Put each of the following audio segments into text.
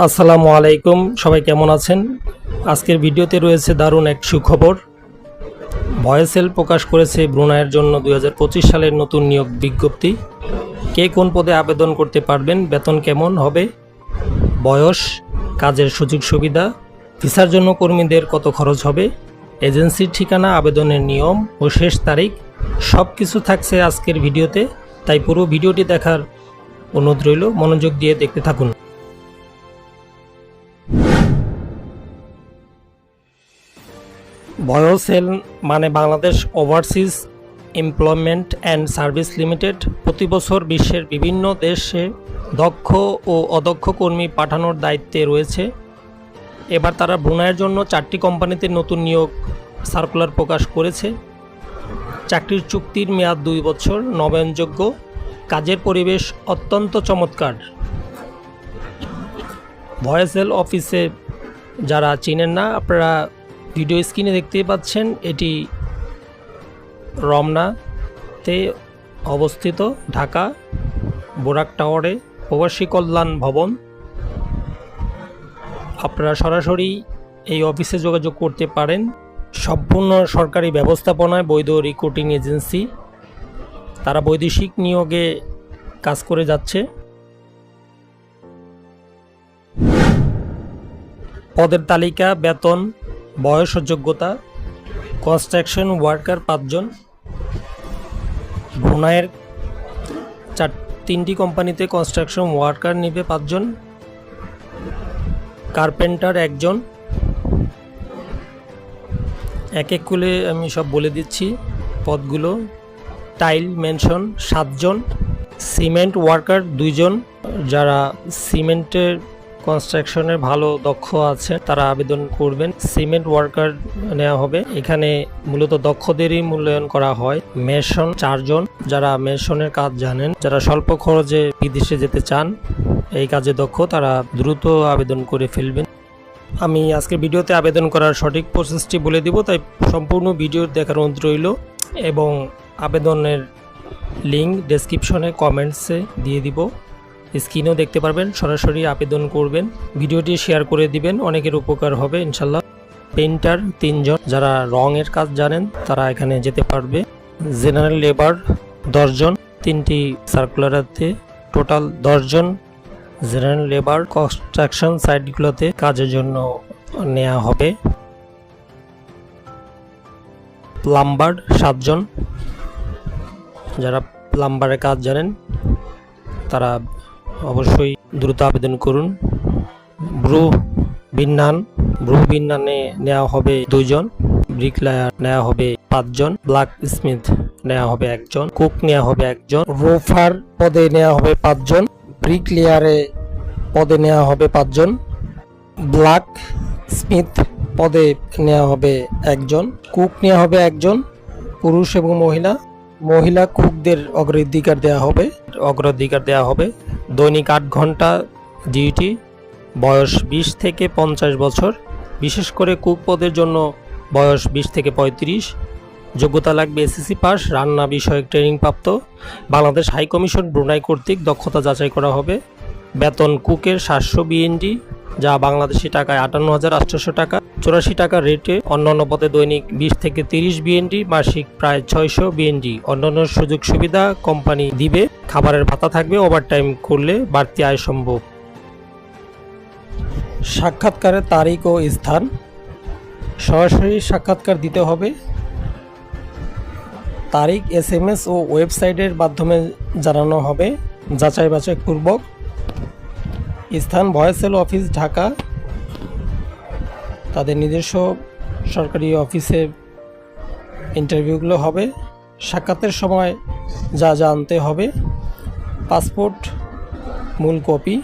আসসালামু আলাইকুম, সবাই কেমন আছেন? আজকের ভিডিওতে রয়েছে দারুণ এক সুখবর। ভয়েসেল প্রকাশ করেছে ব্রুনাইয়ের জন্য দু হাজার পঁচিশ সালের নতুন নিয়োগ বিজ্ঞপ্তি। কে কোন পদে আবেদন করতে পারবেন, বেতন কেমন হবে, বয়স, কাজের সুযোগ সুবিধা, ভিসার জন্য কর্মীদের কত খরচ হবে, এজেন্সির ঠিকানা, আবেদনের নিয়ম ও শেষ তারিখ সব কিছু থাকছে আজকের ভিডিওতে। তাই পুরো ভিডিওটি দেখার অনুরোধ রইল, মনোযোগ দিয়ে দেখতে থাকুন। বয়োসেল মানে Bangladesh overseas employment and service limited প্রতি বছর বিশ্বের বিভিন্ন দেশে দক্ষ ও অদক্ষ কর্মী পাঠানোর দায়িত্বে রয়েছে। এবার তারা ব্রুনাইয়ের জন্য চারটি কোম্পানিতে নতুন নিয়োগ সার্কুলার প্রকাশ করেছে। চাকরির চুক্তির মেয়াদ দুই বছর, নবায়নযোগ্য, কাজের পরিবেশ অত্যন্ত চমৎকার। ভয়েসেল অফিসে যারা চিনেন না, আপনারা ভিডিও স্ক্রিনে দেখতেই পাচ্ছেন, এটি রমনাতে অবস্থিত ঢাকা বোরাক টাওয়ারে প্রবাসী কল্যাণ ভবন। আপনারা সরাসরি এই অফিসে যোগাযোগ করতে পারেন। সম্পূর্ণ সরকারি ব্যবস্থাপনায় বৈধ রিক্রুটিং এজেন্সি। তারা বৈদেশিক নিয়োগে কাজ করে যাচ্ছে। পদের তালিকা, বেতন বয়স যোগ্যতা কনস্ট্রাকশন ওয়ার্কার পাঁচজন ব্রুনাইয়ের চার তিনটি কোম্পানিতে কনস্ট্রাকশন ওয়ার্কার নিবে পাঁচজন কার্পেন্টার একজন। এক এক করে আমি সব বলে দিচ্ছি পদগুলো। টাইল মেনশন সাতজন সিমেন্ট ওয়ার্কার দুইজন। যারা সিমেন্টের কনস্ট্রাকশনের ভালো দক্ষ আছে, তারা আবেদন করবেন। সিমেন্ট ওয়ার্কার নেওয়া হবে। এখানে মূলত দক্ষদেরই মূল্যায়ন করা হয়। মেশন চারজন, যারা মেশনের কাজ জানেন, যারা স্বল্প খরচে বিদেশে যেতে চান, এই কাজে দক্ষ, তারা দ্রুত আবেদন করে ফেলবেন। আমি আজকে ভিডিওতে আবেদন করার সঠিক প্রসেসটি বলে দিব, তাই সম্পূর্ণ ভিডিও দেখার অনুরোধ রইল এবং আবেদনের লিঙ্ক ডেসক্রিপশনে কমেন্টসে দিয়ে দিব। স্ক্রিনেও দেখতে পারবেন, সরাসরি আবেদন করবেন। ভিডিওটি শেয়ার করে দিবেন, অনেকের উপকার হবে ইনশাল্লাহ পেন্টার তিনজন, যারা রঙের কাজ জানেন, তারা এখানে যেতে পারবে। জেনারেল লেবার দশজন, তিনটি সার্কুলারাতে টোটাল দশজন। জেনারেল লেবার কনস্ট্রাকশন সাইটগুলোতে কাজের জন্য নেওয়া হবে। প্লাম্বার সাতজন, যারা প্লাম্বারের কাজ জানেন, তারা অবশ্যই দ্রুত আবেদন করুন। ব্রু বিন্যান ব্রু বিন্যানে নেওয়া হবে দুইজন, ব্রিকলায়ার নেওয়া হবে পাঁচজন, ব্ল্যাক স্মিথ নেওয়া হবে একজন, কুক নেওয়া হবে একজন, রোফার পদে নেওয়া হবে পাঁচজন, ব্রিকলেয়ারে পদে নেওয়া হবে পাঁচজন, ব্ল্যাক স্মিথ পদে নেওয়া হবে একজন, কুক নেওয়া হবে একজন, পুরুষ এবং মহিলা। মহিলা কুকদের অগ্রাধিকার দেওয়া হবে, অগ্রাধিকার দেওয়া হবে। দৈনিক আট ঘণ্টা ডিউটি বয়স বিশ থেকে পঞ্চাশ বছর। বিশেষ করে কুক পদের জন্য বয়স বিশ থেকে পঁয়ত্রিশ। যোগ্যতা লাগবে এসএসসি পাস রান্না বিষয়ক ট্রেনিং প্রাপ্ত। বাংলাদেশ হাই কমিশন ব্রুনাই কর্তৃক দক্ষতা যাচাই করা হবে। বেতন কুকের সাতশো বিএনডি, যা বাংলাদেশি টাকায় আটান্ন হাজার আটশোশো টাকা। চুরাশি টাকা রেটে অন্যান্য পদে দৈনিক বিশ থেকে তিরিশ বিএনডি, মাসিক প্রায় ছয়শো বিএনডি। অন্যান্য সুযোগ সুবিধা কোম্পানি দিবে, খাবারের ভাতা থাকবে ওভারটাইম করলে বাড়তি আয় সম্ভব। সাক্ষাৎকারের তারিখ ও স্থান। সরাসরি সাক্ষাৎকার দিতে হবে। তারিখ, এস এম এস ও ওয়েবসাইটের মাধ্যমে জানানো হবে। যাচাই বাছাই পূর্বক স্থান ভয়েসেল অফিস ঢাকা। তাদের নিজস্ব সরকারি অফিসে ইন্টারভিউগুলো হবে। সাক্ষাতের সময় যা জানতে হবে। পাসপোর্ট, মূল কপি,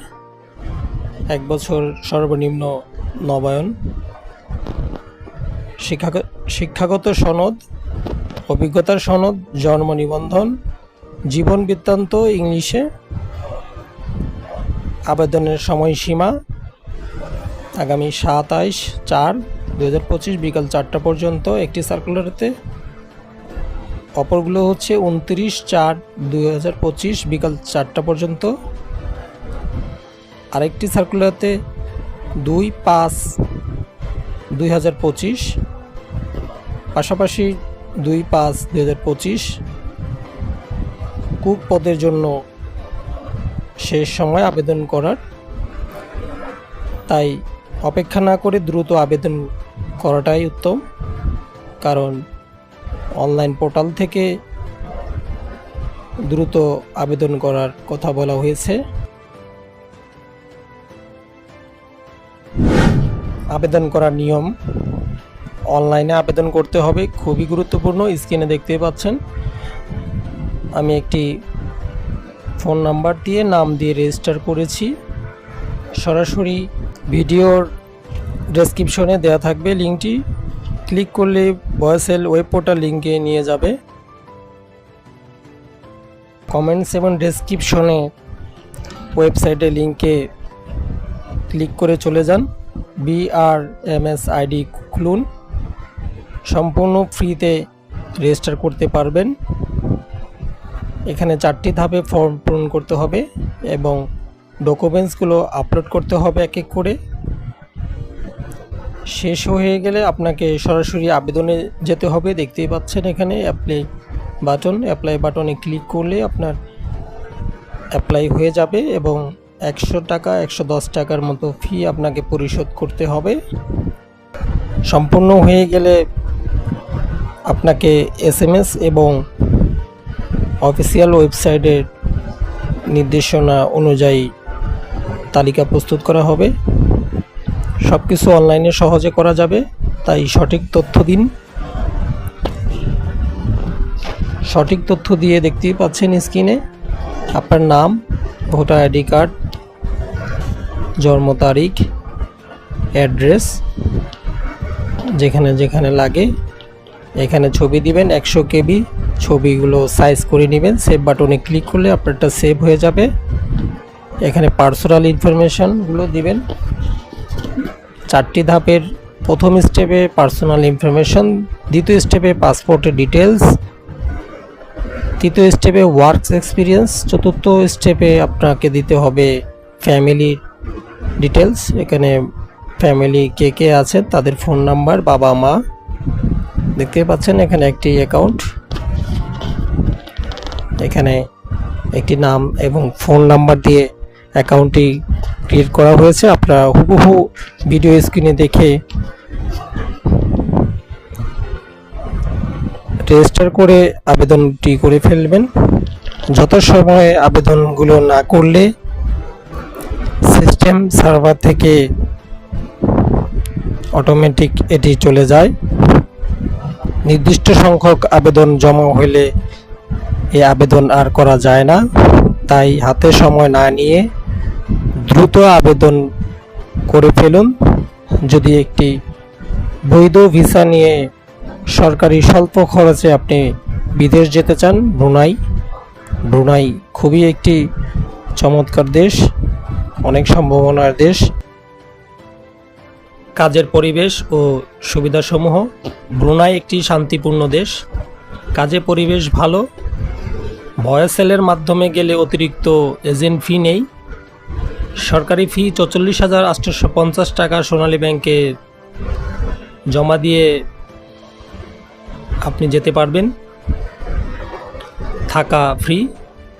এক বছর সর্বনিম্ন নবায়ন শিক্ষা শিক্ষাগত সনদ, অভিজ্ঞতার সনদ, জন্ম নিবন্ধন, জীবন বৃত্তান্ত ইংলিশে আবেদনের সময়সীমা আগামী সাতাইশ চার দু হাজার পঁচিশ বিকাল চারটা পর্যন্ত। একটি সার্কুলারেতে অপরগুলো হচ্ছে উনত্রিশ চার দুই হাজার পঁচিশ বিকাল চারটা পর্যন্ত। আরেকটি সার্কুলারতে দুই পাঁচ দুই হাজার পঁচিশ, পাশাপাশি দুই পাঁচ দুই হাজার পঁচিশ। কুক পদের জন্য শেষ সময় আবেদন করার। তাই অপেক্ষা না করে দ্রুত আবেদন করাটাই উত্তম, কারণ অনলাইন পোর্টাল থেকে দ্রুত আবেদন করার কথা বলা হয়েছে। আবেদন করার নিয়ম, অনলাইনে আবেদন করতে হবে। খুবই গুরুত্বপূর্ণ, স্ক্রিনে দেখতে পাচ্ছেন। আমি একটি ফোন নাম্বার দিয়ে নাম দিয়ে রেজিস্টার করেছি। সরাসরি ভিডিওর ডেসক্রিপশনে দেওয়া থাকবে লিঙ্কটি। ক্লিক করলে ভয়েসেল ওয়েব পোর্টাল লিঙ্কে নিয়ে যাবে। কমেন্টস এবং ডেসক্রিপশনে ওয়েবসাইটের লিঙ্কে ক্লিক করে চলে যান। বিআর এম এস আইডি খুলুন। সম্পূর্ণ ফ্রিতে রেজিস্টার করতে পারবেন। এখানে চারটি ধাপে ফর্ম পূরণ করতে হবে এবং ডকুমেন্টসগুলো আপলোড করতে হবে এক এক করে। শেষ হয়ে গেলে আপনাকে সরাসরি আবেদনে যেতে হবে, দেখতেই পাচ্ছেন এখানে অ্যাপ্লাই বাটন অ্যাপ্লাই বাটনে ক্লিক করলে আপনার অ্যাপ্লাই হয়ে যাবে এবং একশো টাকা, একশো দশ টাকার মতো ফি আপনাকে পরিশোধ করতে হবে। সম্পূর্ণ হয়ে গেলে আপনাকে এস এবং অফিসিয়াল ওয়েবসাইটের নির্দেশনা অনুযায়ী তালিকা প্রস্তুত করা হবে। সব কিছু অনলাইনে সহজে করা যাবে, তাই সঠিক তথ্য দিন। সঠিক তথ্য দিয়ে দেখতেই পাচ্ছেন স্ক্রিনে আপনার নাম, ভোটার আইডি কার্ড, জন্ম তারিখ, অ্যাড্রেস, যেখানে যেখানে লাগে। এখানে ছবি দিবেন একশো কেবি। ছবিগুলো সাইজ করে নেবেন সেভ বাটনে ক্লিক করলে আপনারটা সেভ হয়ে যাবে। এখানে পার্সোনাল ইনফরমেশনগুলো দিবেন। চারটি ধাপের প্রথম স্টেপে পার্সোনাল ইনফরমেশন দ্বিতীয় স্টেপে পাসপোর্টের ডিটেলস তৃতীয় স্টেপে ওয়ার্কস এক্সপিরিয়েন্স চতুর্থ স্টেপে আপনাকে দিতে হবে ফ্যামিলি ডিটেলস এখানে ফ্যামিলি কে কে আছে, তাদের ফোন নাম্বার বাবা মা দেখতে পাচ্ছেন এখানে একটি অ্যাকাউন্ট এখানে একটি নাম এবং ফোন নাম্বার দিয়ে অ্যাকাউন্টটি ক্রিয়েট করা হয়েছে। আপনারা হুবহু ভিডিও স্ক্রিনে দেখে রেজিস্টার করে আবেদনটি করে ফেলবেন। যত সময় আবেদনগুলো না করলে সিস্টেম সার্ভার থেকে অটোমেটিক এটি চলে যায়। নির্দিষ্ট সংখ্যক আবেদন জমা হলে এই আবেদন আর করা যায় না। তাই হাতে সময় না নিয়ে দ্রুত আবেদন করে ফেলুন। যদি একটি বৈধ ভিসা নিয়ে সরকারি স্বল্প খরচে আপনি বিদেশ যেতে চান, ব্রুনাই। ব্রুনাই খুবই একটি চমৎকার দেশ, অনেক সম্ভাবনার দেশ। কাজের পরিবেশ ও সুবিধাসমূহ। ব্রুনাই একটি শান্তিপূর্ণ দেশ। কাজে পরিবেশ ভালো ভয়েসেলের মাধ্যমে গেলে অতিরিক্ত এজেন্ট ফি নেই। সরকারি ফি চৌচল্লিশ হাজার আটশোশো পঞ্চাশ টাকা সোনালী ব্যাংকে জমা দিয়ে আপনি যেতে পারবেন। থাকা ফ্রি।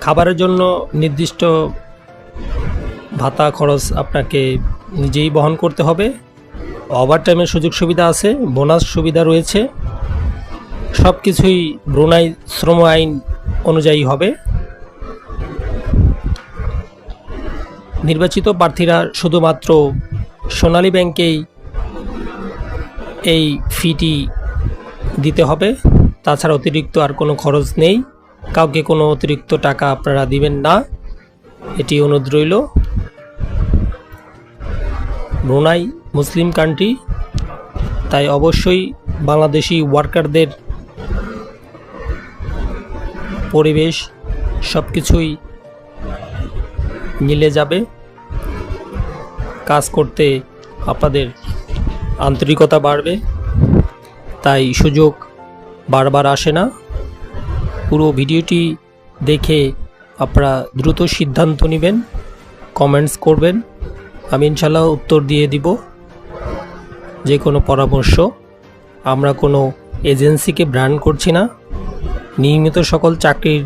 খাবারের জন্য নির্দিষ্ট ভাতা খরচ আপনাকে নিজেই বহন করতে হবে। ওভার টাইমের সুযোগ সুবিধা আছে, বোনাস সুবিধা রয়েছে। সব কিছুই ব্রুনাই শ্রম আইন অনুযায়ী হবে। নির্বাচিত প্রার্থীরা শুধুমাত্র সোনালী ব্যাংকেই এই ফিটি দিতে হবে। তাছাড়া অতিরিক্ত আর কোনো খরচ নেই। কাউকে কোনো অতিরিক্ত টাকা আপনারা দিবেন না। এটি অনুরোধ রইল। Brunei Muslim country. তাই অবশ্যই বাংলাদেশি ওয়ার্কারদের পরিবেশ সব কিছুই মিলে যাবে। কাজ করতে আপনাদের আন্তরিকতা বাড়বে। তাই সুযোগ বারবার আসে না। পুরো ভিডিওটি দেখে আপনারা দ্রুত সিদ্ধান্ত নেবেন কমেন্টস করবেন। আমি ইনশাল্লাহ উত্তর দিয়ে দিব। যে কোনো পরামর্শ, আমরা কোনো এজেন্সিকে ব্র্যান্ড করছি না। নিয়মিত সকল চাকরির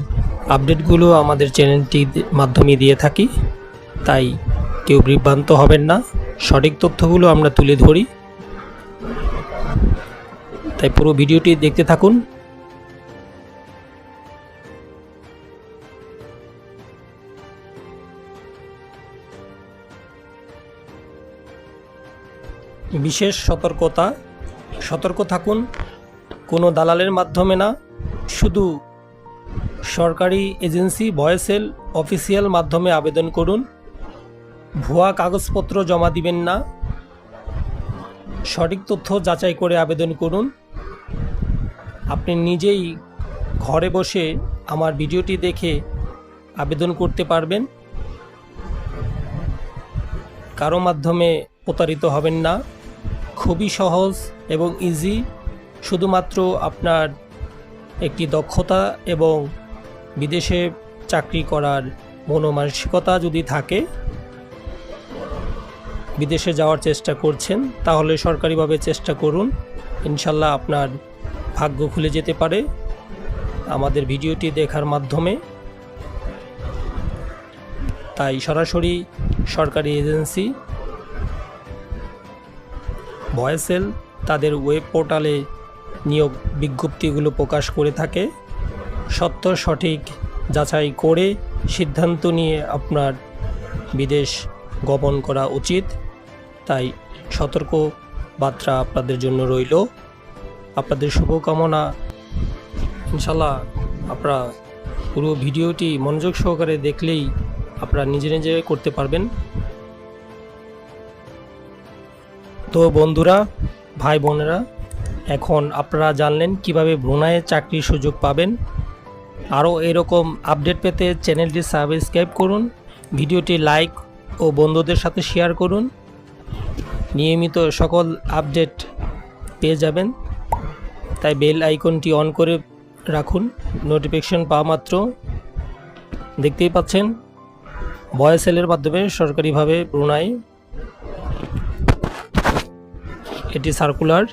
আপডেটগুলো আমাদের চ্যানেলটির মাধ্যমে দিয়ে থাকি। তাই কেউ বিভ্রান্ত হবেন না। সঠিক তথ্যগুলো আমরা তুলে ধরি। তাই পুরো ভিডিওটি দেখতে থাকুন। বিশেষ সতর্কতা। সতর্ক থাকুন। কোনো দালালের মাধ্যমে না। শুধু সরকারি এজেন্সি ভয়েসেল অফিসিয়াল মাধ্যমে আবেদন করুন। ভুয়া কাগজপত্র জমা দিবেন না। সঠিক তথ্য যাচাই করে আবেদন করুন। আপনি নিজেই ঘরে বসে আমার ভিডিওটি দেখে আবেদন করতে পারবেন। কারও মাধ্যমে প্রতারিত হবেন না। খুবই সহজ এবং ইজি শুধুমাত্র আপনার একটি দক্ষতা এবং বিদেশে চাকরি করার মনোমানসিকতা যদি থাকে, বিদেশে যাওয়ার চেষ্টা করছেন, তাহলে সরকারিভাবে চেষ্টা করুন। ইনশাল্লাহ আপনার ভাগ্য খুলে যেতে পারে। আমাদের ভিডিওটি দেখার মাধ্যমে। তাই সরাসরি সরকারি এজেন্সি, ভয়েসেল, তাদের ওয়েব পোর্টালে নিয়োগ বিজ্ঞপ্তিগুলো প্রকাশ করে থাকে। সত্য সঠিক যাচাই করে সিদ্ধান্ত নিয়ে আপনার বিদেশ গমন করা উচিত। তাই সতর্ক বার্তা আপনাদের জন্য রইল। আপনাদের শুভকামনা। ইনশাল্লাহ আপনারা পুরো ভিডিওটি মনোযোগ সহকারে দেখলেই আপনারা নিজে নিজে করতে পারবেন। তো বন্ধুরা ভাই বোনেরা এখন আপনারা জানলেন কীভাবে ব্রুনাইয়ে চাকরির সুযোগ পাবেন। আরও এরকম আপডেট পেতে চ্যানেলটি সাবস্ক্রাইব করুন, ভিডিওটি লাইক ও বন্ধুদের সাথে শেয়ার করুন। নিয়মিত সকল আপডেট পেয়ে যাবেন, তাই বেল আইকনটি অন করে রাখুন, নোটিফিকেশন পাওয়া মাত্র। দেখতেই পাচ্ছেন ভয়েসেলের মাধ্যমে সরকারিভাবে ব্রুনাই, এটি সার্কুলার।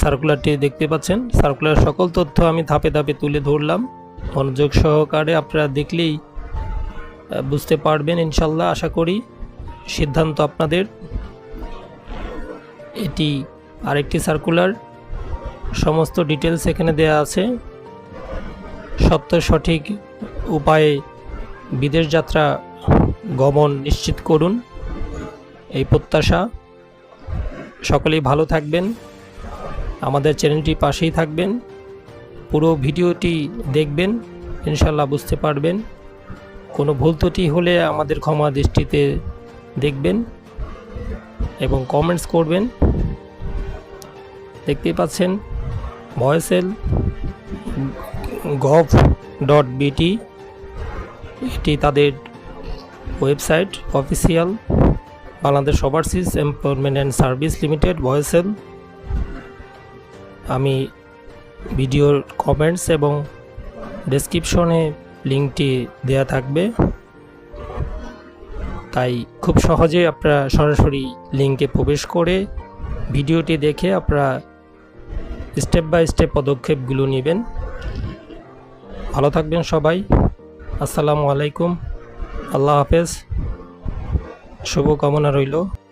সার্কুলারটি দেখতে পাচ্ছেন। সার্কুলার সকল তথ্য আমি ধাপে ধাপে তুলে ধরলাম। মনোযোগ সহকারে আপনারা দেখলেই বুঝতে পারবেন ইনশাল্লাহ, আশা করি। সিদ্ধান্ত আপনাদের। এটি আরেকটি সার্কুলার। সমস্ত ডিটেলস এখানে দেয়া আছে। সত্য, সঠিক উপায়ে বিদেশ যাত্রা গমন নিশ্চিত করুন। এই প্রত্যাশা। সকলেই ভালো থাকবেন। আমাদের চ্যানেলটি পাশেই থাকবেন। পুরো ভিডিওটি দেখবেন ইনশাল্লাহ বুঝতে পারবেন। কোনো ভুল ত্রুটি হলে আমাদের ক্ষমা দৃষ্টিতে দেখবেন এবং কমেন্টস করবেন। দেখতেই পাচ্ছেন ভয়েসেল গভ ডট বিটি এটি তাদের website official Bangladesh overseas employment and service limited BOESL আমি ভিডিওর কমেন্টস এবং ডেসক্রিপশনে লিঙ্কটি দেয়া থাকবে। তাই খুব সহজে আপনারা সরাসরি লিঙ্কে প্রবেশ করে ভিডিওটি দেখে আপনারা স্টেপ বাই স্টেপ পদক্ষেপগুলো নেবেন। ভালো থাকবেন সবাই। আসসালামু আলাইকুম। আল্লাহ হাফেজ। শুভকামনা রইল।